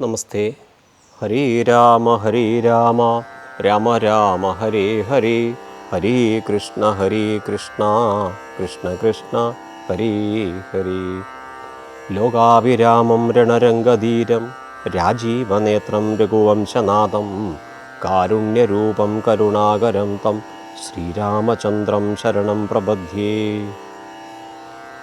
നമസ്തേ. ഹരേ രാമ ഹരേ രാമ. രാമ രാമ ഹരേ ഹരേ. ഹരേ കൃഷ്ണ ഹരേ കൃഷ്ണ. കൃഷ്ണ കൃഷ്ണ ഹരേ ഹരേ. ലോകാവിരാമം രണരംഗധീരം രാജീവനേത്രം രഘുവംശനാഥം കാരുണ്യരൂപം കരുണാകരം തം ശ്രീരാമചന്ദ്രം ശരണം പ്രപദ്യേ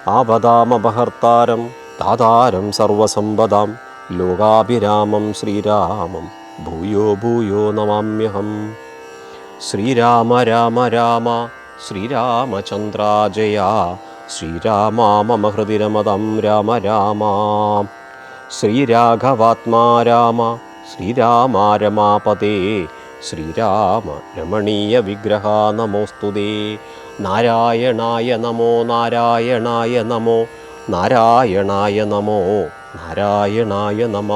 ആപദാമപഹർത്താരം ദാതാരം സർവസമ്പദാം ലോകാഭിരാമം ശ്രീരാമം. ഭൂയോ ഭൂയോ നമാമ്യഹം. ശ്രീരാമ രാമ രാമ ശ്രീരാമചന്ദ്രാജയ ശ്രീരാമ മമ ഹൃദിരമതം രാമ രാമ. ശ്രീരാഘവാത്മാ രാമ ശ്രീരാമ രമാപതേ ശ്രീരാമ രമണീയ വിഗ്രഹ നമോസ്തുതേ നാരായണായ നമോ നാരായണായ നമോ നാരായണായ നമോ. നാരായണായ നമ.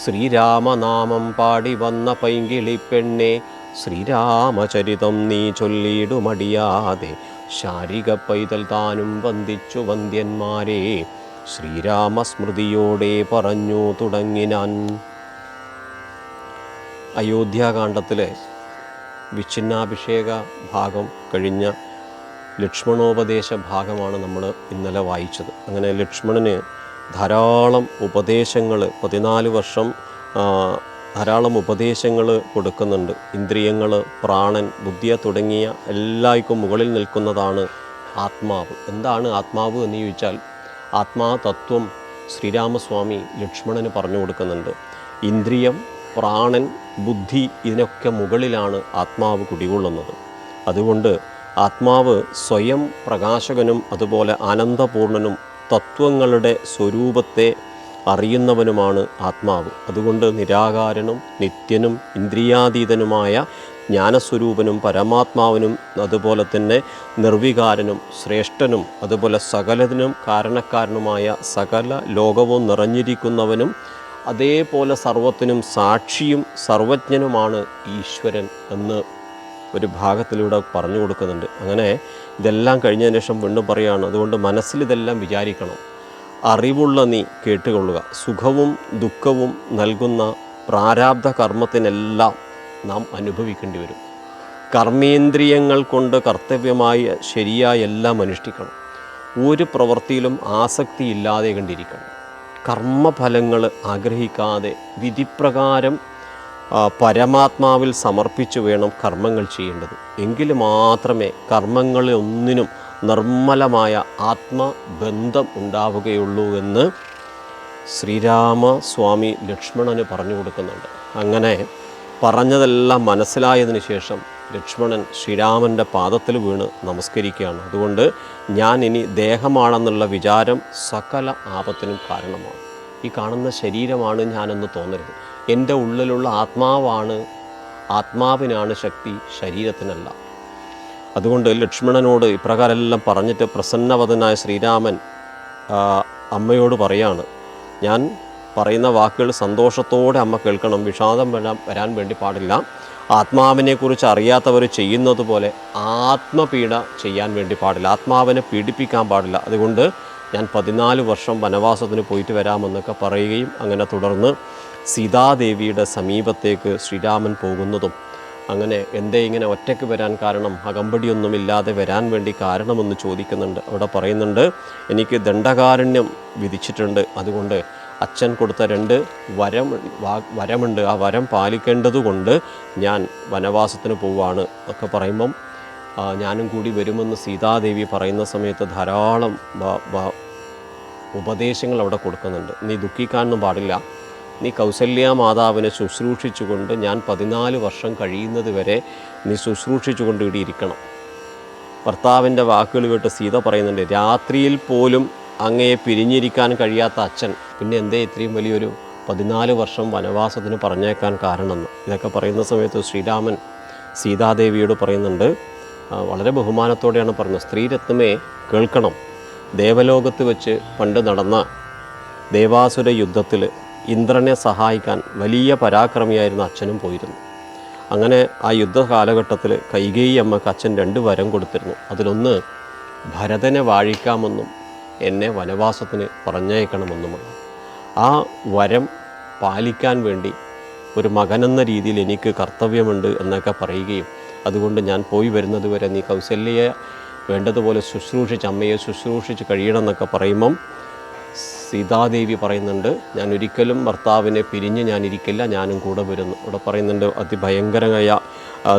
ശ്രീരാമനാമം പാടി വന്ന പൈങ്കിളി പെണ്ണെ ശ്രീരാമചരിതം നീ ചൊല്ലിടുമടിയാതെ ശാരിക പൈതൽ താനും വന്ദിച്ചു വന്ദ്യന്മാരെ ശ്രീരാമസ്മൃതിയോടെ പറഞ്ഞു തുടങ്ങിനാൻ അയോധ്യാകാന്ഡത്തിലെ വിച്ഛിന്നാഭിഷേക ഭാഗം കഴിഞ്ഞ ലക്ഷ്മണോപദേശ ഭാഗമാണ് നമ്മൾ ഇന്നലെ വായിച്ചത്. അങ്ങനെ ലക്ഷ്മണന് ധാരാളം ഉപദേശങ്ങൾ പതിനാല് വർഷം ധാരാളം ഉപദേശങ്ങൾ കൊടുക്കുന്നുണ്ട്. ഇന്ദ്രിയങ്ങൾ പ്രാണൻ ബുദ്ധിയ തുടങ്ങിയ എല്ലായ്ക്കും മുകളിൽ നിൽക്കുന്നതാണ് ആത്മാവ്. എന്താണ് ആത്മാവ് എന്ന് ചോദിച്ചാൽ ആത്മാ തത്വം ശ്രീരാമസ്വാമി ലക്ഷ്മണന് പറഞ്ഞു കൊടുക്കുന്നുണ്ട്. ഇന്ദ്രിയം പ്രാണൻ ബുദ്ധി ഇതിനൊക്കെ മുകളിലാണ് ആത്മാവ് കുടികൊള്ളുന്നത്. അതുകൊണ്ട് ആത്മാവ് സ്വയം പ്രകാശകനും അതുപോലെ ആനന്ദപൂർണനും തത്വങ്ങളുടെ സ്വരൂപത്തെ അറിയുന്നവനുമാണ് ആത്മാവ്. അതുകൊണ്ട് നിരാകാരനും നിത്യനും ഇന്ദ്രിയാതീതനുമായ ജ്ഞാനസ്വരൂപനും പരമാത്മാവിനും അതുപോലെ തന്നെ നിർവികാരനും ശ്രേഷ്ഠനും അതുപോലെ സകലതിനും കാരണക്കാരനുമായ സകല ലോകവും നിറഞ്ഞിരിക്കുന്നവനും അതേപോലെ സർവത്തിനും സാക്ഷിയും സർവജ്ഞനുമാണ് ഈശ്വരൻ എന്ന് ഒരു ഭാഗത്തിലൂടെ പറഞ്ഞു കൊടുക്കുന്നുണ്ട് അങ്ങനെ ഇതെല്ലാം കഴിഞ്ഞതിന് ശേഷം വീണ്ടും പറയുകയാണ് അതുകൊണ്ട് മനസ്സിൽ ഇതെല്ലാം വിചാരിക്കണം. അറിവുള്ള നീ കേട്ടുകൊള്ളുക. സുഖവും ദുഃഖവും നൽകുന്ന പ്രാരാബ്ധ കർമ്മത്തിനെല്ലാം നാം അനുഭവിക്കേണ്ടി വരും. കർമ്മേന്ദ്രിയങ്ങൾ കൊണ്ട് കർത്തവ്യമായ ശരിയായ എല്ലാം അനുഷ്ഠിക്കണം. ഒരു പ്രവൃത്തിയിലും ആസക്തി ഇല്ലാതെ കണ്ടിരിക്കണം. കർമ്മഫലങ്ങൾ ആഗ്രഹിക്കാതെ വിധിപ്രകാരം പരമാത്മാവിൽ സമർപ്പിച്ചു വേണം കർമ്മങ്ങൾ ചെയ്യേണ്ടത്. എങ്കിൽ മാത്രമേ കർമ്മങ്ങളിൽ ഒന്നിനും നിർമ്മലമായ ആത്മബന്ധം ഉണ്ടാവുകയുള്ളൂ എന്ന് ശ്രീരാമസ്വാമി ലക്ഷ്മണന് പറഞ്ഞു കൊടുക്കുന്നുണ്ട്. അങ്ങനെ പറഞ്ഞതെല്ലാം മനസ്സിലായതിനു ശേഷം ലക്ഷ്മണൻ ശ്രീരാമന്റെ പാദത്തിൽ വീണ് നമസ്കരിക്കുകയാണ്. അതുകൊണ്ട് ഞാൻ ഇനി ദേഹമാണെന്നുള്ള വിചാരം സകല ആപത്തിനും കാരണമാണ്. ഈ കാണുന്ന ശരീരമാണ് ഞാനെന്ന് തോന്നരുത്. എന്റെ ഉള്ളിലുള്ള ആത്മാവാണ് ആത്മാവിനാണ് ശക്തി ശരീരത്തിനല്ല. അതുകൊണ്ട് ലക്ഷ്മണനോട് ഇപ്രകാരമെല്ലാം പറഞ്ഞിട്ട് പ്രസന്നവതനായ ശ്രീരാമൻ അമ്മയോട് പറയാണ് ഞാൻ പറയുന്ന വാക്കുകൾ സന്തോഷത്തോടെ അമ്മ കേൾക്കണം വിഷാദം വരാൻ വേണ്ടി പാടില്ല. ആത്മാവിനെക്കുറിച്ച് അറിയാത്തവർ ചെയ്യുന്നത് പോലെ ആത്മപീഡ ചെയ്യാൻ വേണ്ടി പാടില്ല ആത്മാവിനെ പീഡിപ്പിക്കാൻ പാടില്ല. അതുകൊണ്ട് ഞാൻ പതിനാല് വർഷം വനവാസത്തിന് പോയിട്ട് വരാമെന്നൊക്കെ പറയുകയും അങ്ങനെ തുടർന്ന് സീതാദേവിയുടെ സമീപത്തേക്ക് ശ്രീരാമൻ പോകുന്നതും അങ്ങനെ എന്തേ ഇങ്ങനെ ഒറ്റയ്ക്ക് വരാൻ കാരണം അകമ്പടിയൊന്നുമില്ലാതെ വരാൻ വേണ്ടി കാരണമെന്ന് ചോദിക്കുന്നുണ്ട്. അവിടെ പറയുന്നുണ്ട് എനിക്ക് ദണ്ഡകാരണ്യം വിധിച്ചിട്ടുണ്ട്. അതുകൊണ്ട് അച്ഛൻ കൊടുത്ത രണ്ട് വരം വരമുണ്ട്. ആ വരം പാലിക്കേണ്ടതുകൊണ്ട് ഞാൻ വനവാസത്തിന് പോവാണ് ഒക്കെ പറയുമ്പം ഞാനും കൂടി വരുമെന്ന് സീതാദേവി പറയുന്ന സമയത്ത് ധാരാളം ഉപദേശങ്ങൾ അവിടെ കൊടുക്കുന്നുണ്ട്. നീ ദുഃഖിക്കാനൊന്നും പാടില്ല. നീ കൗസല്യ മാതാവിനെ ശുശ്രൂഷിച്ചുകൊണ്ട് ഞാൻ പതിനാല് വർഷം കഴിയുന്നത് വരെ നീ ശുശ്രൂഷിച്ചുകൊണ്ട് ഇവിടെ ഇരിക്കണം. ഭർത്താവിന്റെ വാക്കുകൾ കേട്ട് സീത പറയുന്നുണ്ട് രാത്രിയിൽ പോലും അങ്ങയെ പിരിഞ്ഞിരിക്കാൻ കഴിയാത്ത അച്ഛൻ. പിന്നെ എന്തേ ഇത്രയും വലിയൊരു പതിനാല് വർഷം വനവാസത്തിന് പറഞ്ഞേക്കാൻ കാരണമെന്ന്. ഇതൊക്കെ പറയുന്ന സമയത്ത് ശ്രീരാമൻ സീതാദേവിയോട് പറയുന്നുണ്ട് വളരെ ബഹുമാനത്തോടെയാണ് പറഞ്ഞത് സ്ത്രീരത്നമേ കേൾക്കണം. ദേവലോകത്ത് വെച്ച് പണ്ട് നടന്ന ദേവാസുര യുദ്ധത്തിൽ ഇന്ദ്രനെ സഹായിക്കാൻ വലിയ പരാക്രമിയായിരുന്ന അച്ഛനും പോയിരുന്നു. അങ്ങനെ ആ യുദ്ധ കാലഘട്ടത്തിൽ കൈകേയി അമ്മയ്ക്ക് അച്ഛൻ രണ്ട് വരം കൊടുത്തിരുന്നു. അതിലൊന്ന് ഭരതനെ വാഴിക്കാമെന്നും എന്നെ വനവാസത്തിന് പറഞ്ഞയക്കണമെന്നുമാണ്. ആ വരം പാലിക്കാൻ വേണ്ടി ഒരു മകനെന്ന രീതിയിൽ എനിക്ക് കർത്തവ്യമുണ്ട് എന്നൊക്കെ പറയുകയും അതുകൊണ്ട് ഞാൻ പോയി വരുന്നത് വരെ നീ കൗസല്യയെ വേണ്ടതുപോലെ ശുശ്രൂഷിച്ച് അമ്മയെ ശുശ്രൂഷിച്ച് കഴിയണം എന്നൊക്കെ പറയുമ്പം സീതാദേവി പറയുന്നുണ്ട് ഞാൻ ഒരിക്കലും ഭർത്താവിനെ പിരിഞ്ഞ് ഞാനിരിക്കില്ല ഞാനും കൂടെ വരുന്നു. ഇവിടെ പറയുന്നുണ്ട് അതിഭയങ്കരമായ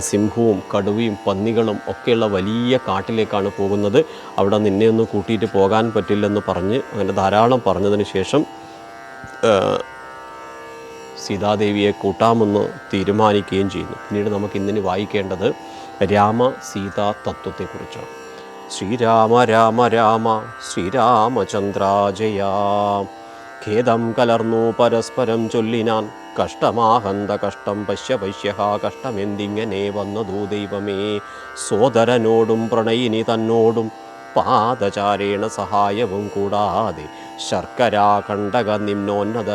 സിംഹവും കടുവയും പന്നികളും ഒക്കെയുള്ള വലിയ കാട്ടിലേക്കാണ് പോകുന്നത്. അവിടെ നിന്നെ ഒന്ന് കൂട്ടിയിട്ട് പോകാൻ പറ്റില്ലെന്ന് പറഞ്ഞ് അങ്ങനെ ധാരാളം പറഞ്ഞതിന് ശേഷം സീതാദേവിയെ കൂട്ടാമെന്ന് തീരുമാനിക്കുകയും ചെയ്യുന്നു. പിന്നീട് നമുക്ക് ഇന്നിന് വായിക്കേണ്ടത് രാമ സീതാ തത്വത്തെക്കുറിച്ചാണ്. ശ്രീരാമ രാമ രാമ ശ്രീരാമചന്ദ്രാജയാ. ഖേദം കലർന്നു പരസ്പരം ചൊല്ലിനാൻ കഷ്ടമാഹന്ത കഷ്ടം പശ്യ പശ്യ കഷ്ടമെന്തിങ്ങനെ വന്നതു ദൈവമേ? സോദരനോടും പ്രണയിനി തന്നോടും പാദചാരേണ സഹായവും കൂടാതെ ശർക്കരാ കണ്ടക നിമ്നോന്നത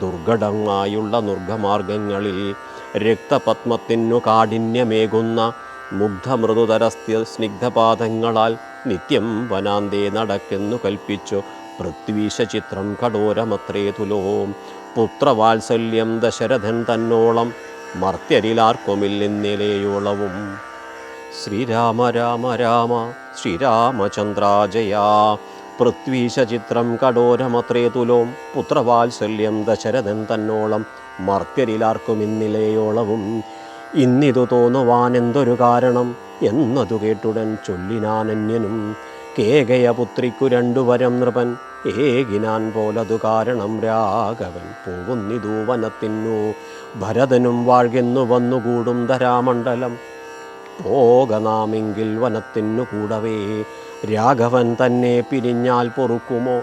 ദുർഘടമായുള്ള നുർഗമാർഗങ്ങളിൽ രക്തപത്മത്തിനു കാഠിന്യമേകുന്ന മുഗ്ധമൃദുതരസ്യ സ്നിഗ്ധപാദങ്ങളാൽ നിത്യം വനാന്തേ നടക്കെന്നു കൽപ്പിച്ചു. പൃഥ്വീശ ചിത്രം കടോരമത്രേ തുലോം. പുത്രവാത്സല്യം ദശരഥൻ തന്നോളം മർത്യരിലാർക്കുമില്ലെന്നിലയോളവും ശ്രീരാമ രാമ രാമ ശ്രീരാമചന്ദ്രാജയ. പൃഥ്വീശചിത്രം കടോരമത്രേ തുലോം. പുത്രവാത്സല്യം ദശരഥൻ തന്നോളം മർത്യരിലാർക്കും ഇന്നിലയോളവും ഇന്നിതു തോന്നുവാനെന്തൊരു കാരണം? എന്നതു കേട്ടുടൻ ചൊല്ലിനാനന്യനും കേകയപുത്രിക്കു രണ്ടു വരം നൃപൻ ഏകിനാൻ പോലതു കാരണം രാഘവൻ പോകുന്നിതു വനത്തിന്നു ഭരതനും വാഴ്കെന്നു വന്നുകൂടും ധരാമണ്ഡലം. പോകനാമെങ്കിൽ വനത്തിന്നു കൂടവേ രാഘവൻ തന്നെ പിരിഞ്ഞാൽ പൊറുക്കുമോ?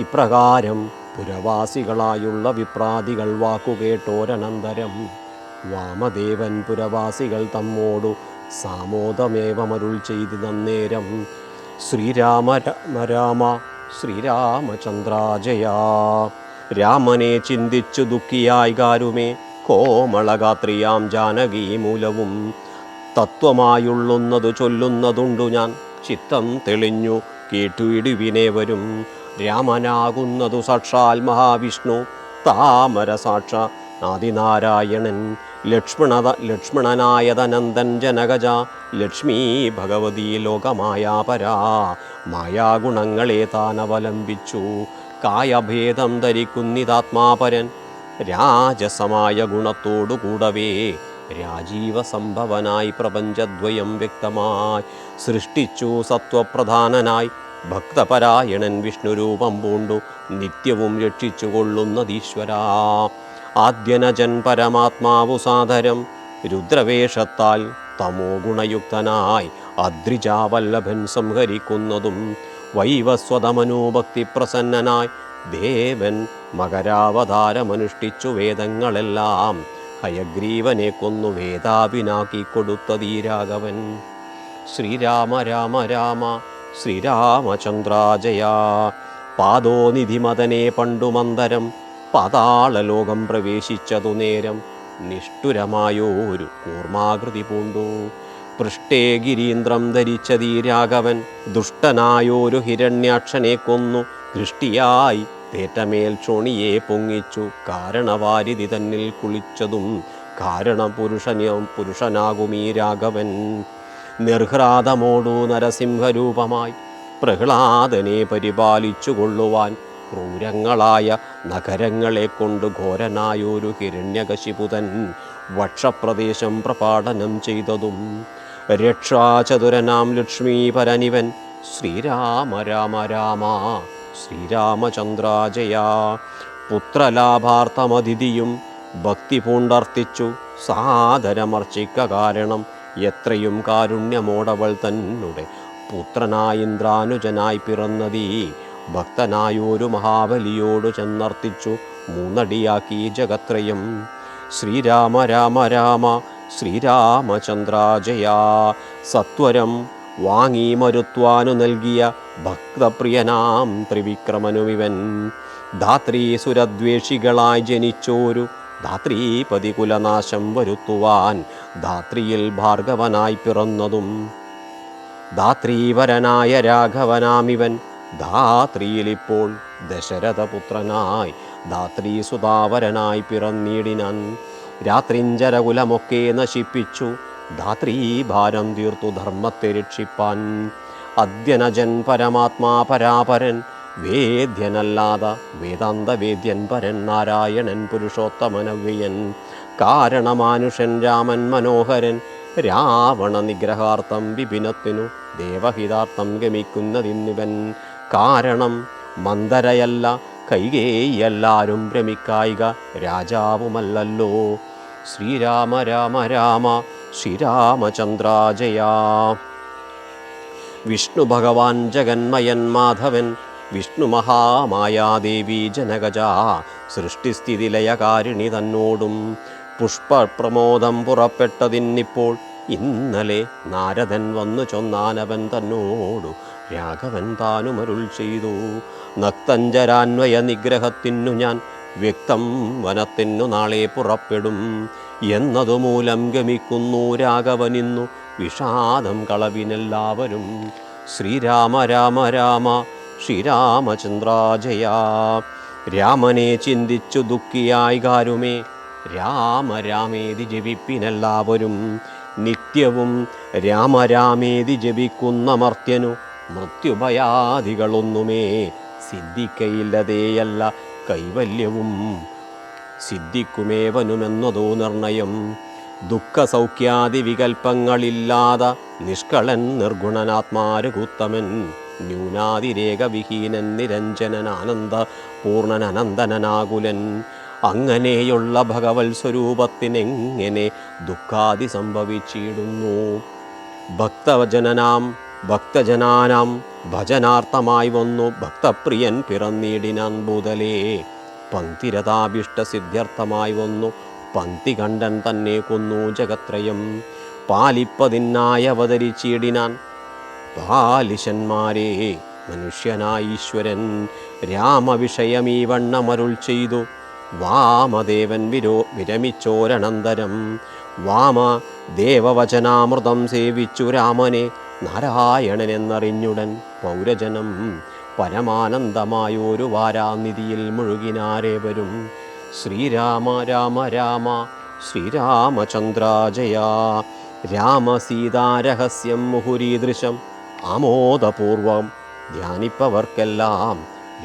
ഇപ്രകാരം പുരവാസികളായുള്ള വിപ്രാതികൾ വാക്കുകേട്ടോരനന്തരം വാമദേവൻ പുരവാസികൾ തമ്മോടു സാമോദമേവമരുൾ ചെയ്ത് നന്നേരം ശ്രീരാമ രാമ രാമ ശ്രീരാമചന്ദ്രാജയാ. രാമനെ ചിന്തിച്ചു ദുഃഖിയായി കാരുമേ കോമളഗാത്രിയാം ജാനകീ മൂലവും. തത്വമായുള്ളുന്നതു ചൊല്ലുന്നതുണ്ടു ഞാൻ ചിത്തം തെളിഞ്ഞു കേട്ടുയിടുവിനേവരും രാമനാകുന്നതു സാക്ഷാൽ മഹാവിഷ്ണു താമര സാക്ഷ ആദിനാരായണൻ ലക്ഷ്മണത ലക്ഷ്മണനായതനന്ദൻ ജനകജ ലക്ഷ്മീ ഭഗവതി ലോകമായാപരാ മായാഗുണങ്ങളെ താൻ അവലംബിച്ചു കായഭേദം ധരിക്കുന്നിതാത്മാപരൻ രാജസമായ ഗുണത്തോടു കൂടവേ രാജീവ സംഭവനായി പ്രപഞ്ചദ്വയം വ്യക്തമായി സൃഷ്ടിച്ചു സത്വപ്രധാനനായി ഭക്തപരായണൻ വിഷ്ണുരൂപം പൂണ്ടു നിത്യവും രക്ഷിച്ചു കൊള്ളുന്നതീശ്വരാ ആദ്യനജൻ പരമാത്മാവു സാധരം. രുദ്രവേഷത്താൽ തമോ ഗുണയുക്തനായി അദ്രിജാവല്ലഭൻ സംഹരിക്കുന്നതും വൈവസ്വതമനോഭക്തി പ്രസന്നനായി ദേവൻ മകരാവതാരമനുഷ്ഠിച്ചു വേദങ്ങളെല്ലാം. ഹയഗ്രീവനെ കൊന്നു വേദാവിനാക്കി കൊടുത്തതീ രാഘവൻ ശ്രീരാമ രാമ രാമ ശ്രീരാമചന്ദ്രാജയ. പാദോനിധിമതനെ പണ്ടു മന്ദരം പാതാളലോകം പ്രവേശിച്ചതു നേരം നിഷ്ഠുരമായോരു കൂർമാകൃതി പൂണ്ടു. പൃഷ്ടേ ഗിരീന്ദ്രം ധരിച്ചതീ രാഘവൻ ദുഷ്ടനായോരു ഹിരണ്യാക്ഷനെ കൊന്നു. ദൃഷ്ടിയായി തേറ്റമേൽ ചോണിയെ പൊങ്ങിച്ചു. കാരണവാരിധി തന്നിൽ കുളിച്ചതും കാരണപുരുഷനും പുരുഷനാകുമീ രാഘവൻ. നിർഹ്രാതമോടു നരസിംഹരൂപമായി പ്രഹ്ലാദനെ പരിപാലിച്ചു കൊള്ളുവാൻ ക്രൂരങ്ങളായ നഗരങ്ങളെ കൊണ്ട് ഘോരനായൊരു ഹിരണ്യകശിപുതൻ വക്ഷപ്രദേശം പ്രപാടനം ചെയ്തതും രക്ഷാചതുരനാം ലക്ഷ്മീപരനിവൻ ശ്രീരാമ രാമ രാമ ശ്രീരാമചന്ദ്രാജയ. പുത്രലാഭാർത്ഥമതിഥിയും ഭക്തി പൂണ്ടർത്തിച്ചു. സാദരമർച്ചിക്ക കാരണം എത്രയും കാരുണ്യമോടവൾ തന്നെ പുത്രനായിന്ദ്രാനുജനായി പിറന്നതീ ഭക്തനായൊരു മഹാബലിയോടു ചെന്നർത്തിച്ചു മൂന്നടിയാക്കി ജഗത്രയം. ശ്രീരാമ രാമ രാമ ശ്രീരാമചന്ദ്രാജയാ. സത്വരം വാങ്ങി മരുത്വാനു നൽകിയ ഭക്തപ്രിയനാം ത്രിവിക്രമനുവിവൻ ധാത്രി സുരദ്വേഷികളായി ജനിച്ചോരു ധാത്രീപതി കുലനാശം വരുത്തുവാൻ ധാത്രിയിൽ ഭാർഗവനായി പിറന്നതും. ധാത്രീവരനായ രാഘവനാമിവൻ ധാത്രിയിലിപ്പോൾ ദശരഥപുത്രനായി ധാത്രി സുതാവരനായി പിറന്നീടിനാൻ. രാത്രിഞ്ചരകുലമൊക്കെ നശിപ്പിച്ചു ധാത്രീ ഭാരം തീർത്തു ധർമ്മത്തെ രക്ഷിപ്പാൻ. അദ്യനജൻ പരമാത്മാ പരാപരൻ വേദ്യനല്ലാത വേദാന്ത വേദ്യൻ പരൻ നാരായണൻ പുരുഷോത്തമനവ്യൻ കാരണമാനുഷൻ രാമൻ മനോഹരൻ രാവണ നിഗ്രഹാർത്ഥം വിപിനത്തിനു ദേവഹിതാർത്ഥം ഗമിക്കുന്നതിന്നിവൻ. കാരണം മന്ദരയല്ല കൈകേയെല്ലാരും ഭ്രമിക്കായിക രാജാവുമല്ലല്ലോ. ശ്രീരാമ രാമ രാമ ശ്രീരാമചന്ദ്രാജയാ. വിഷ്ണു ഭഗവാൻ ജഗന്മയൻ മാധവൻ വിഷ്ണു മഹാമായാദേവി ജനകജ സൃഷ്ടിസ്ഥിതിലയകാരിണി തന്നോടും. പുഷ്പപ്രമോദം പുറപ്പെട്ടതിന്നിപ്പോൾ ഇന്നലെ നാരദൻ വന്നു ചൊന്നാനവൻ തന്നോടു. രാഘവൻ താനുമരുൾ ചെയ്തു നക്തഞ്ചരാന്വയ നിഗ്രഹത്തിനു ഞാൻ വ്യക്തം വനത്തിനു നാളെ പുറപ്പെടും എന്നതുമൂലം ഗമിക്കുന്നു രാഘവനിന്നു വിഷാദം കളവിനെല്ലാവരും. ശ്രീരാമ രാമ രാമ ശ്രീരാമചന്ദ്രാജയ. രാമനെ ചിന്തിച്ചു ദുഃഖിയായി കാരുമേ രാമ രാമേതി ജപിപ്പിനെല്ലാവരും. നിത്യവും രാമരാമേതി ജപിക്കുന്ന മർത്യനു മൃത്യുഭയാദികളൊന്നുമേ സിദ്ധിക്കയില്ലതേയല്ല കൈവല്യവും. സിദ്ധിക്കുമേവനുമെന്നതോ നിർണയം. ദുഃഖസൗഖ്യാദി വികൽപ്പങ്ങളില്ലാതെ നിഷ്കളൻ നിർഗുണനാത്മാരുകൂത്തമൻ. ന്യൂനാതിരേകവിഹീനൻ നിരഞ്ജനൻ ആനന്ദ പൂർണൻ അങ്ങനെയുള്ള ഭഗവത് സ്വരൂപത്തിനെങ്ങനെ ദുഃഖാദി സംഭവിച്ചിടുന്നു? ഭക്തജനനാം ഭക്തജനാനാം ഭജനാർത്ഥമായി വന്നു. ഭക്തപ്രിയൻ പിറന്നീടിനാൻ ബുതലേ പങ്ക്തിരതാഭിഷ്ടസിദ്ധ്യർത്ഥമായി വന്നു. പന്തി കണ്ടൻ തന്നെ കൊന്നു ജഗത്രയം. പാലിപ്പതിനായി അവതരിച്ചിടിനാൻ. പാലിശന്മാരെ മനുഷ്യനായീശ്വരൻ രാമവിഷയം രാമവിഷയമീ വണ്ണമരുൾ ചെയ്തു. വാമദേവൻ വിരോ വിരമിച്ചോരനന്തരം. വാമ ദേവവചനാമൃതം സേവിച്ചു രാമനെ. നാരായണൻ എന്നറിഞ്ഞുടൻ പൗരജനം പരമാനന്ദമായൊരു വാരാനിധിയിൽ മുഴുകിനാരേവരും. ശ്രീരാമ രാമ രാമ ശ്രീരാമചന്ദ്രാജയ രാമസീതാരഹസ്യം മുഹുരീദൃശം ആമോദപൂർവം ധ്യാനിപ്പവർക്കെല്ലാം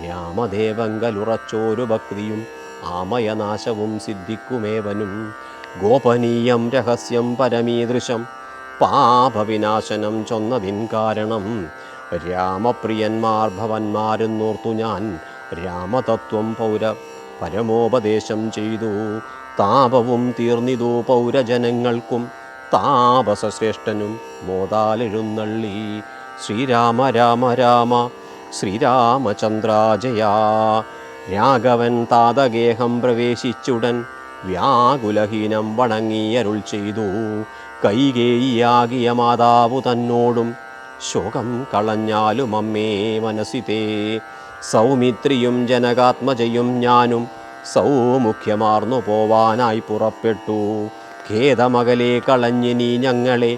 രാമദേവങ്കലുറച്ചോരു ഭക്തിയും ആമയനാശവും സിദ്ധിക്കുമേവനും. ഗോപനീയം രഹസ്യം പരമീദൃശം പാപവിനാശനം ചൊന്നതിൻ കാരണം. രാമപ്രിയന്മാർ ഭവന്മാരെന്നോർത്തു ഞാൻ. രാമതത്വം പൗര പരമോപദേശം ചെയ്തു. താപവും തീർന്നിതു പൗരജനങ്ങൾക്കും. താപസശ്രേഷ്ഠനും മോതാലെഴുന്നള്ളി. ശ്രീരാമ രാമ രാമ ശ്രീരാമചന്ദ്രാജയാ. രാഘവൻ താതഗേഹം പ്രവേശിച്ചുടൻ വ്യാകുലഹീനം വണങ്ങിയരുൾ ചെയ്തു. കൈകേയിയാകിയ മാതാവു തന്നോടും ശോകം കളഞ്ഞാലും അമ്മേ മനസ്സിതേ. സൗമിത്രിയും ജനകാത്മജയും ഞാനും സൗമുഖ്യമാർന്നു പോവാനായി പുറപ്പെട്ടു. ഖേദമകലെ കളഞ്ഞിനി ഞങ്ങളെ.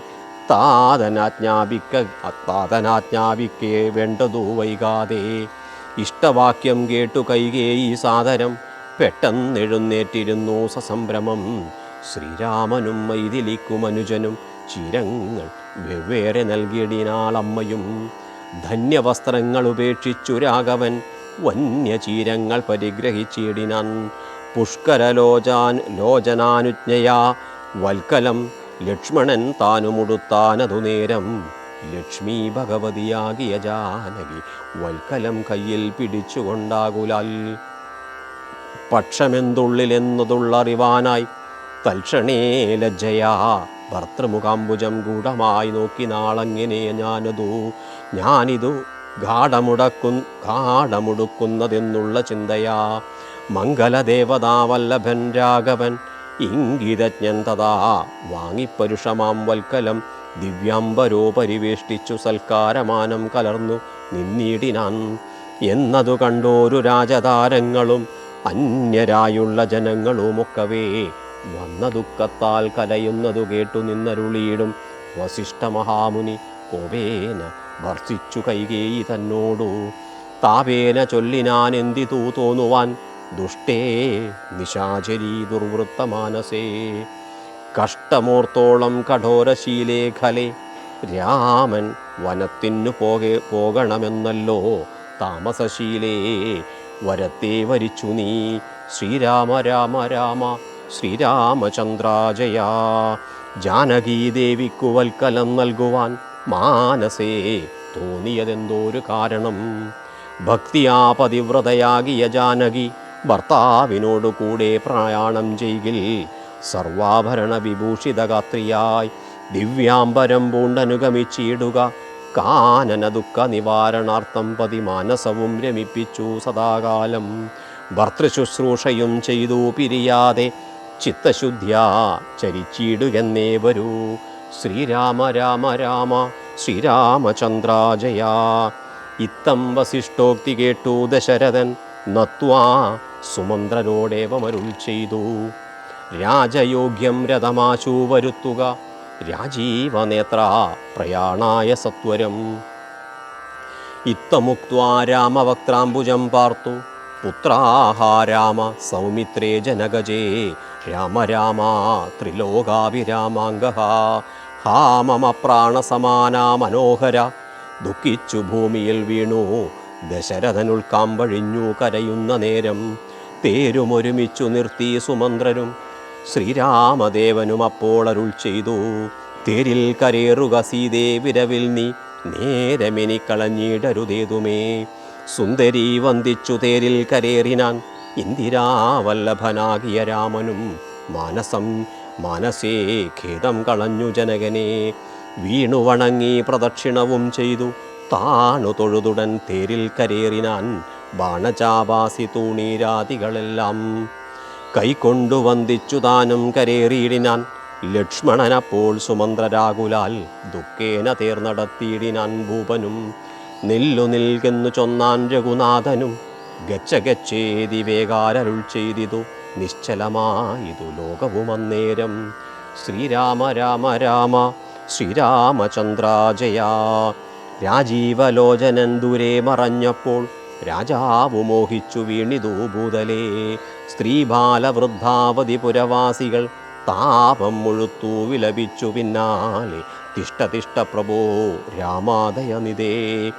താതനാജ്ഞാപിക്ക താതനാജ്ഞാപിക്കേ വേണ്ടതു വൈകാതെ. ഇഷ്ടവാക്യം കേട്ടു കൈകേയി സാദരം. പെട്ടെന്നെഴുന്നേറ്റിരുന്നു സസംഭ്രമം. ശ്രീരാമനും മൈതിലിക്കും അനുജനും ചിരങ്ങൾ വെവ്വേറെ നൽകിയിടിനാളമ്മയും ധന്യവസ്ത്രങ്ങൾ ഉപേക്ഷിച്ചു രാഘവൻ വന്യചീരങ്ങൾ പരിഗ്രഹിച്ചിടിനാൻ. പുഷ്കരലോചാൻ ലോചനാനുജ്ഞയാ വൽക്കലം ലക്ഷ്മണൻ താനുമുടുത്താനതു നേരം. ലക്ഷ്മി ഭഗവതിയാകിയ ജാനകി വൽക്കലം കയ്യിൽ പിടിച്ചുകൊണ്ടാകുലാൽ. പക്ഷമെന്തുള്ളിലെന്നതുള്ളറിവാനായി തൽക്ഷണേ ലജ്ജയാ ഭർത്തൃമുഖാംബുജം ഗൂഢമായി നോക്കി നാളങ്ങനെ ഞാനതു. ഞാനിതു ഗാഠമുടക്കു ഗാഠമുടുക്കുന്നതെന്നുള്ള ചിന്തയാ. മംഗലദേവതാവല്ലഭൻ രാഘവൻ ഇംഗിതജ്ഞൻ തഥാ. വാങ്ങിപ്പരുഷമാം വൽക്കലം ദിവ്യാംബരോ പരിവേഷ്ടിച്ചു സൽക്കാരമാനം കലർന്നു നിന്നിടിനാൻ. എന്നതു കണ്ടോരു രാജതാരങ്ങളും അന്യരായുള്ള ജനങ്ങളുമൊക്കവേ. വന്ന ദുഃഖത്താൽ കലയുന്നതു കേട്ടു നിന്നരുളിയിടും വസിഷ്ഠ മഹാമുനി കോപേന ഭർഷിച്ചു കൈകേയി തന്നോടു. താപേന ചൊല്ലിനാൻ എന്തിതൂ തോന്നുവാൻ ദുഷ്ടേ നിശാചരീ ദുർവൃത്തമാനസേ. കഷ്ടമോർത്തോളം കഠോരശീലേഖലെ രാമൻ വനത്തിനു പോകെ പോകണമെന്നല്ലോ താമസശീലേ. വരത്തെ വരിച്ചു നീ ശ്രീരാമ രാമ രാമ ശ്രീരാമചന്ദ്രാജയ. ജാനകീദേവിക്കു വൽക്കലം നൽകുവാൻ മാനസേ തോന്നിയതെന്തോരു കാരണം. ഭക്തിയാ പതിവ്രതയാകിയ ജാനകി ഭർത്താവിനോടു കൂടെ പ്രയാണം ചെയ്യിൽ സർവാഭരണ വിഭൂഷിത കാത്രിയായി ദിവ്യാംബരം പൂണ്ടനുഗമിച്ചിടുക കാനന ദുഃഖ നിവാരണാർത്ഥം പതി മാനസവും രമിപ്പിച്ചു സദാകാലം. ഭർത്തൃശുശ്രൂഷയും ചെയ്തു പിരിയാതെ ചിത്തശുദ്ധ്യാ ചരിച്ചിടുകെന്നേ വരൂ. ശ്രീരാമ രാമ രാമ ശ്രീരാമചന്ദ്രാജയാ. ഇത്തം വസിഷ്ഠോക്തി കേട്ടു ദശരഥൻ നത്വാ സുമന്ത്രനോടേവമരുൾ ചെയ്തു. രാജയോഗ്യം രഥമാശു വരുത്തുക രാജീവനേത്ര പ്രയാണായ സത്വരം. ഇത്തമുക്വാ രാമവക്ത്രാംബുജം പാർത്തു പുത്രാഹാരാമ സൗമിത്രേ ജനകജേ. രാമ രാമ ത്രിലോകാഭിരാമാംഗ ഹാ മമ പ്രാണസമാനാ മനോഹര. ദുഃഖിച്ചു ഭൂമിയിൽ വീണു. ദശരഥനുൾക്കാമ്പഴിഞ്ഞു കരയുന്ന നേരം. തേരുമൊരുമിച്ചു നിർത്തി സുമന്ത്രനും ശ്രീരാമദേവനും അപ്പോൾ അരുൾ ചെയ്തു. തേരിൽ കരേറുക സീതേ വിരവിൽ നീ. നേരമെനി കളഞ്ഞിടരുതേതുമേ. സുന്ദരി വന്ദിച്ചു തേരിൽ കരേറിനാൻ. ഇന്ദിരാവല്ലഭനാകിയ രാമനും മാനസം മാനസേ ഖേദം കളഞ്ഞു ജനകനെ. വീണു വണങ്ങി പ്രദക്ഷിണവും ചെയ്തു. താണു തൊഴുതുടൻ തേരിൽ കരേറിനാൻ ബാണചാപാസി തൂണീരാതികളെല്ലാം കൈക്കൊണ്ടു വന്ദിച്ചു താനും കരേറിയിടിനാൻ. ലക്ഷ്മണനപ്പോൾ സുമന്ത്രരാകുലാൽ ദുഃഖേന തേർന്നടത്തിയിടിനാൻ ഭൂപനും. നില്ലു നിൽക്കുന്നു ചൊന്നാൻ രഘുനാഥനും ഗച്ഛ ഗച്ഛേതി വേഗാരരുൾ ചെയ്തിതു. നിശ്ചലമായിതു ലോകവുമന്നേരം. ശ്രീരാമ രാമ രാമ ശ്രീരാമചന്ദ്രാജയ. രാജീവലോചനൻ ദൂരെ മറഞ്ഞപ്പോൾ രാജാവു മോഹിച്ചു വീണിതു ഭൂതലേ. സ്ത്രീ ബാലവൃദ്ധാവധി പുരവാസികൾ താപം മുഴുത്തു വിലപിച്ചു പിന്നാലെ. തിഷ്ടതിഷ്ട തിഷ്ട പ്രഭോ രാമാദയനിതേ.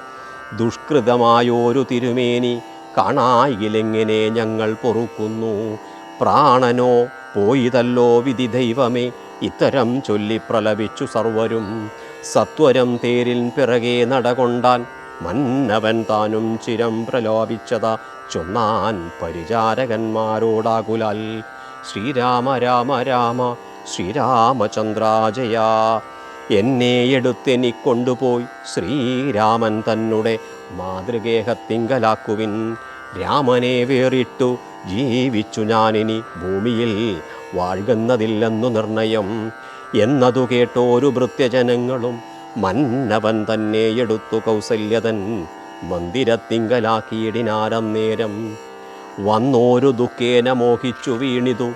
ദുഷ്കൃതമായോരു തിരുമേനി കാണായിലെങ്ങനെ ഞങ്ങൾ പൊറുക്കുന്നു? പ്രാണനോ പോയിതല്ലോ വിധി ദൈവമേ ഇത്തരം ചൊല്ലി പ്രലപിച്ചു സർവരും. സത്വരം തേരിൽ പിറകെ നടകൊണ്ടാൻ മന്നവൻ താനും ചിരം പ്രലോഭിച്ചത. ചൊന്നാൻ പരിചാരകന്മാരോടാകുലാൽ. ശ്രീരാമ രാമ രാമ ശ്രീരാമചന്ദ്രാജയ. എന്നെ എടുത്തെനിക്കൊണ്ടുപോയി ശ്രീരാമൻ തന്നെ മാതൃഗേഹത്തിങ്കലാക്കുവിൻ. രാമനെ വേറിട്ടു ജീവിച്ചു ഞാനിനി ഭൂമിയിൽ വാഴുന്നതില്ലെന്നു നിർണയം. എന്നതു കേട്ടോരു ഭൃത്യജനങ്ങളും മന്നവൻ തന്നെ എടുത്തു കൗസല്യതൻ. മന്ദിരത്തിങ്കലാക്കിയിടിനാരം നേരം. വന്നോരു ദുഃഖേന മോഹിച്ചു വീണിതു.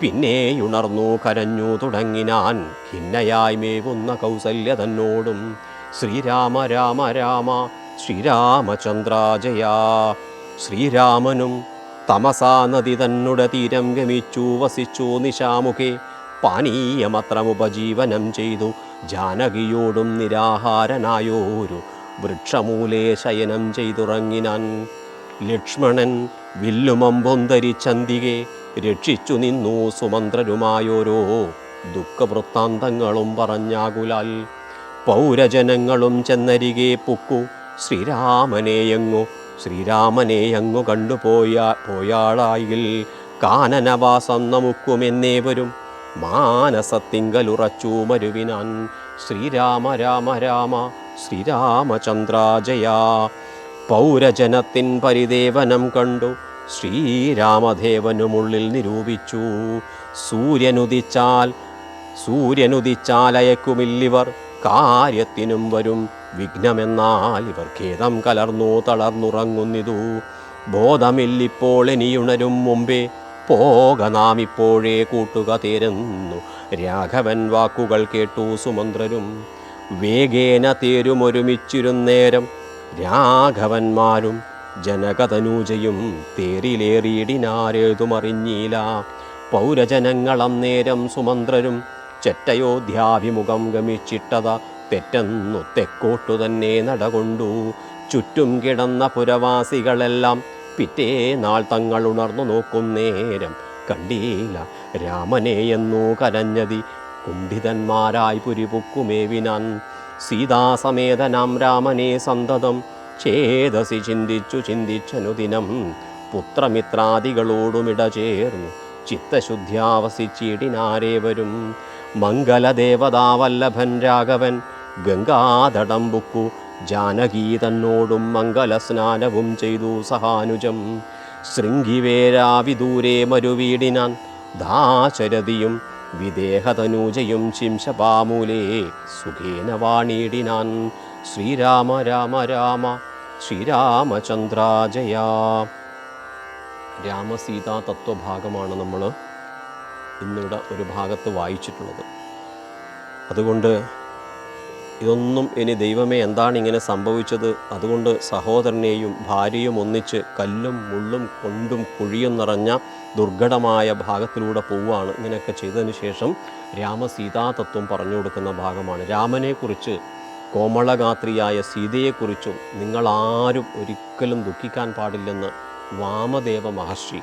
പിന്നെയുണർന്നു കരഞ്ഞു തുടങ്ങിനാൻ ഖിന്നയായി മേവുന്ന കൗസല്യ തന്നോടും ശ്രീരാമ രാമ രാമ ശ്രീരാമചന്ദ്രാജയ. ശ്രീരാമനും തമസാ നദി തന്നുടെ തീരം ഗമിച്ചു വസിച്ചു നിശാമുഖേ. പാനീയമത്രമുപജീവനം ചെയ്തു ജാനകിയോടും നിരാഹാരനായോരു വൃക്ഷമൂലേ ശയനം ചെയ്തുറങ്ങിനാൻ. ലക്ഷ്മണൻ വില്ലുമമ്പൊന്തരിച്ചന്തികെ രക്ഷിച്ചു നിന്നു സുമന്ത്രരുമായോരോ ദുഃഖവൃത്താന്തങ്ങളും പറഞ്ഞാകുലാൽ. പൗരജനങ്ങളും ചെന്നരികെ പുക്കു ശ്രീരാമനെയങ്ങു ശ്രീരാമനെയങ്ങു കണ്ടുപോയ പോയാളായിൽ കാനനവാസം നമുക്കുമെന്നേവരും. മാനസത്തിങ്കലുറച്ചു മരുവിനാൻ ശ്രീരാമ രാമ രാമ ശ്രീരാമചന്ദ്രാജയ. പൗരജനത്തിൻ പരിദേവനം കണ്ടു ശ്രീരാമദേവനുമുള്ളിൽ നിരൂപിച്ചു. സൂര്യനുദിച്ചാൽ അയക്കുമില്ലിവർ കാര്യത്തിനും വരും വിഘ്നമെന്നാൽ ഇവർ ഖേദം കലർന്നു തളർന്നുറങ്ങുന്നിതു. ബോധമില്ലിപ്പോൾ ഇനിയുണരും മുമ്പേ. പോക നാം ഇപ്പോഴേ കൂട്ടുക തേരുന്നു. രാഘവൻ വാക്കുകൾ കേട്ടു സുമന്ത്രരും. വേഗേന തേരുമൊരുമിച്ചിരുന്നേരം രാഘവന്മാരും ജനകതനൂജയും തേരിലേറിയിടിനാരേതുമറിഞ്ഞീല പൗരജനങ്ങളന്നേരം സുമന്ത്രരും ചെറ്റയോധ്യാഭിമുഖം ഗമിച്ചിട്ടത. തെറ്റെന്നു തെക്കോട്ടു തന്നെ നടകൊണ്ടു. ചുറ്റും കിടന്ന പുരവാസികളെല്ലാം പിറ്റേ നാൾ തങ്ങൾ ഉണർന്നു നോക്കും നേരം. കണ്ടീല രാമനെയെന്നു കരഞ്ഞതി. കുണ്ഠിതന്മാരായി പുരിപുക്കുമേവിനാൻ സീതാസമേതനാം രാമനെ സന്തതം. ചേതസി ചിന്തിച്ചു ചിന്തിച്ചനുദിനം പുത്രമിത്രാദികളോടുമിട ചേർന്നു. ചിത്തശുദ്ധ്യാവസിച്ചിടിനാരേവരും. മംഗലദേവതാവല്ലഭൻ രാഘവൻ ഗംഗാതടം ബുക്കു ജാനകീ തന്നോടും മംഗലസ്നാനവും ചെയ്തു സഹാനുജം. ശൃംഗിവേരാവിദൂരെ മരുവീടിനാൻ ദാശരഥിയും വിദേഹതനൂജയും ശിംശപാമൂലേ സുഖേന വാണീടിനാൻ ശ്രീരാമ രാമ രാമ ശ്രീരാമചന്ദ്രാജയ. രാമസീതാ തത്വഭാഗമാണ് നമ്മൾ ഇന്നിവിടെ ഒരു ഭാഗത്ത് വായിച്ചിട്ടുള്ളത്. അതുകൊണ്ട് ഇതൊന്നും ഇനി ദൈവമേ എന്താണ് ഇങ്ങനെ സംഭവിച്ചത്? അതുകൊണ്ട് സഹോദരനെയും ഭാര്യയും ഒന്നിച്ച് കല്ലും മുള്ളും കൊണ്ടും കുഴിയും നിറഞ്ഞ ദുർഘടമായ ഭാഗത്തിലൂടെ പോവുകയാണ് ഇങ്ങനെയൊക്കെ ചെയ്തതിന് ശേഷം രാമസീതാതത്വം പറഞ്ഞു കൊടുക്കുന്ന ഭാഗമാണ്. രാമനെക്കുറിച്ച് കോമളഗാത്രിയായ സീതയെക്കുറിച്ചും നിങ്ങളാരും ഒരിക്കലും ദുഃഖിക്കാൻ പാടില്ലെന്ന് വാമദേവ മഹർഷി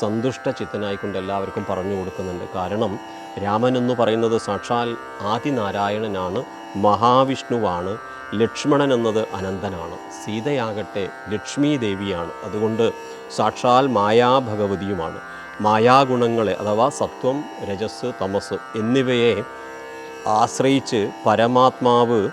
സന്തുഷ്ട ചിത്തനായിക്കൊണ്ട് എല്ലാവർക്കും പറഞ്ഞു കൊടുക്കുന്നുണ്ട്. കാരണം രാമൻ എന്ന് പറയുന്നത് സാക്ഷാൽ ആദിനാരായണനാണ്. മഹാവിഷ്ണുവാണ് ലക്ഷ്മണൻ എന്നത് അനന്തനാണ്. സീതയാകട്ടെ ലക്ഷ്മി ദേവിയാണ് അതുകൊണ്ട് സാക്ഷാൽ മായാഭഗവതിയുമാണ്. മായാഗുണങ്ങളെ അഥവാ സത്വം രജസ് തമസ് എന്നിവയെ ആശ്രയിച്ച് പരമാത്മാവ്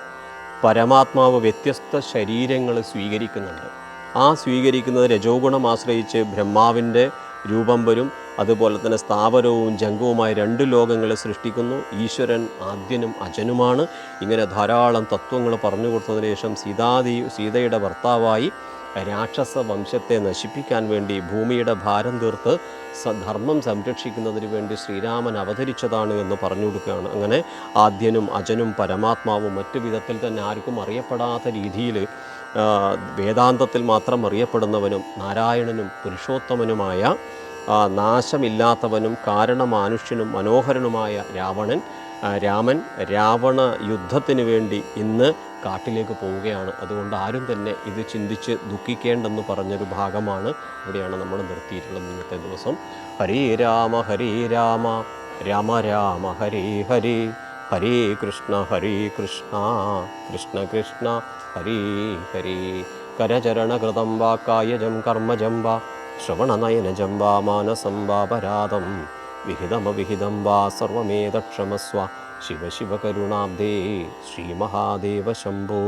പരമാത്മാവ് വ്യത്യസ്ത ശരീരങ്ങൾ സ്വീകരിക്കുന്നുണ്ട്. ആ സ്വീകരിക്കുന്നത് രജോഗുണം ആശ്രയിച്ച് ബ്രഹ്മാവിന്റെ രൂപം വരും. അതുപോലെ തന്നെ സ്ഥാവരവും ജംഗവുമായ രണ്ട് ലോകങ്ങളെ സൃഷ്ടിക്കുന്നു. ഈശ്വരൻ ആദ്യനും അജനുമാണ്. ഇങ്ങനെ ധാരാളം തത്വങ്ങൾ പറഞ്ഞു കൊടുത്തതിന് ശേഷം സീതാദി സീതയുടെ ഭർത്താവായി രാക്ഷസ വംശത്തെ നശിപ്പിക്കാൻ വേണ്ടി ഭൂമിയുടെ ഭാരം തീർത്ത് ധർമ്മം സംരക്ഷിക്കുന്നതിന് വേണ്ടി ശ്രീരാമൻ അവതരിച്ചതാണ് എന്ന് പറഞ്ഞു കൊടുക്കുകയാണ്. അങ്ങനെ ആദ്യനും അജനും പരമാത്മാവും മറ്റു വിധത്തിൽ തന്നെ ആർക്കും അറിയപ്പെടാത്ത രീതിയിൽ വേദാന്തത്തിൽ മാത്രം അറിയപ്പെടുന്നവനും നാരായണനും പുരുഷോത്തമനുമായ നാശമില്ലാത്തവനും കാരണമാനുഷ്യനും മനോഹരനുമായ രാവണൻ രാമൻ രാവണ യുദ്ധത്തിന് വേണ്ടി ഇന്ന് കാട്ടിലേക്ക് പോവുകയാണ്. അതുകൊണ്ട് ആരും തന്നെ ഇത് ചിന്തിച്ച് ദുഃഖിക്കേണ്ടെന്ന് പറഞ്ഞൊരു ഭാഗമാണ് ഇവിടെയാണ് നമ്മൾ നിർത്തിയിട്ടുള്ളത് ഇന്നത്തെ ദിവസം. ഹരേ രാമ ഹരേ രാമ രാമ രാമ ഹരേ ഹരേ ഹരേ കൃഷ്ണ ഹരേ കൃഷ്ണ കൃഷ്ണ കൃഷ്ണ ഹരേ ഹരേ. കരചരണകൃതം വാ കായജം കർമ്മജം വാ. ശ്രവണനയനജം വാ മാനസം വാ പരാതം വിഹിതമവിഹിതം വാ സർവമേതക്ഷമസ്വ. ശിവ ശിവ കരുണാബ്ദേ ശ്രീമഹാദേവ ശംഭോ.